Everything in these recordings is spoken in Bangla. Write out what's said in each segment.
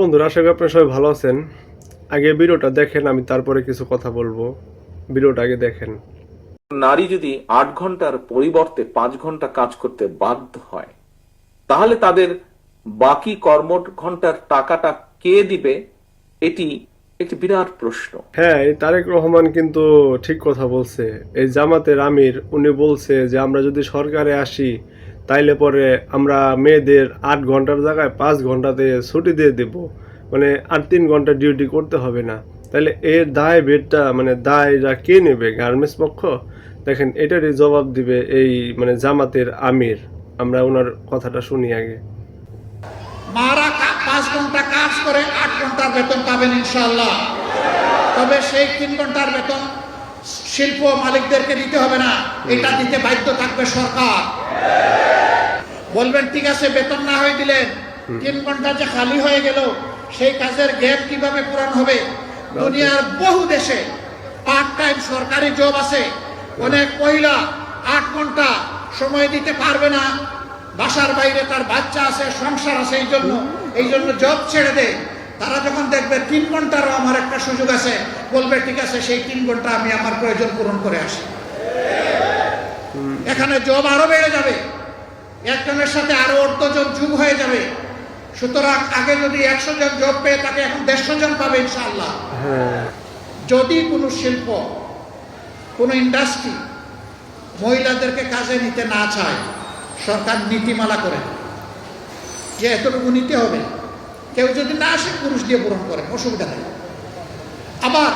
বন্ধুরা আশা করি আপনারা সবাই ভালো আছেন। আগে ভিডিওটা দেখেন আমি তারপরে কিছু কথা বলব। ভিডিওটা আগে দেখেন। নারী যদি আট ঘণ্টার পরিবর্তে পাঁচ ঘণ্টা কাজ করতে বাধ্য হয় তাহলে তাদের বাকি কর্ম ঘণ্টার টাকাটা কে দিবে? এটি একটি বিরাট প্রশ্ন। হ্যাঁ এই তারেক রহমান কিন্তু ঠিক কথা বলছে। এই জামাতের আমির উনি বলছে যে আমরা যদি সরকারে আসি তাইলে পরে আমরা মেয়েদের আট ঘণ্টার জায়গায় পাঁচ ঘন্টাতে ছুটি দিয়ে দেব। মানে আর তিন ঘণ্টা ডিউটি করতে হবে না। তাহলে এর দায় বেডটা মানে দায়রা কে নেবে? গার্মেন্টস পক্ষ? দেখেন, এটারই জবাব দিবে এই মানে জামাতের আমির। আমরা ওনার কথাটা শুনি আগে। মারা পাঁচ ঘণ্টা কাজ করে আট ঘণ্টার বেতন পাবেন ইনশাল্লাহ তবে সেই তিন ঘণ্টার বেতন শিল্প মালিকদেরকে দিতে হবে না। এটা দিতে বাধ্য থাকবে সরকার। বলবেন ঠিক আছে বেতন না হয়ে দিলেন তিন ঘণ্টা যে খালি হয়ে গেল সেই কাজের গ্যাপ কীভাবে পূরণ হবে? দুনিয়ার বহু দেশে পার্ট টাইম সরকারি জব আছে। অনেক মহিলা আট ঘণ্টা সময় দিতে পারবে না। বাসার বাইরে তার বাচ্চা আছে সংসার আছে এই জন্য এই জন্য জব ছেড়ে দেয়। তারা যখন দেখবে তিন ঘন্টারও আমার একটা সুযোগ আছে বলবে ঠিক আছে সেই তিন ঘণ্টা আমি আমার প্রয়োজন পূরণ করে আসি। এখানে জব আরও বেড়ে যাবে। একজনের সাথে আরও অর্ধজন যুগ হয়ে যাবে। সুতরাং আগে যদি একশো জন জব পেয়ে তাকে এখন দেড়শো জন পাবে ইনশাআল্লাহ। হ্যাঁ। যদি কোনো শিল্প কোনো ইন্ডাস্ট্রি মহিলাদেরকে কাজে নিতে না চায় সরকার নীতিমালা করে যে এতটুকু নিতে হবে কেউ যদি না আসে পুরুষ দিয়ে পূরণ করে অসুবিধা নেই। আবার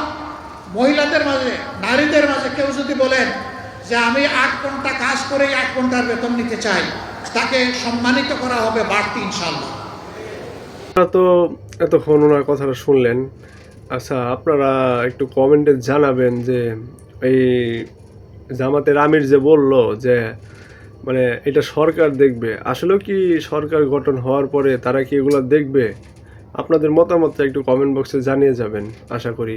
মহিলাদের মাঝে নারীদের মাঝে কেউ যদি বলেন যে আমি আট ঘণ্টা কাজ করে আট ঘণ্টার বেতন নিতে চাই, তাকে সম্মানিত করা হবে বাড়তি ইনশাল্লাহ তো এতক্ষণ ওনার কথাটা শুনলেন। আচ্ছা আপনারা একটু কমেন্টে জানাবেন যে এই জামাতের আমির যে বলল যে মানে এটা সরকার দেখবে। আসলেও কি সরকার গঠন হওয়ার পরে তারা কি এগুলো দেখবে? আপনাদের মতামতটা একটু কমেন্ট বক্সে জানিয়ে যাবেন, আশা করি।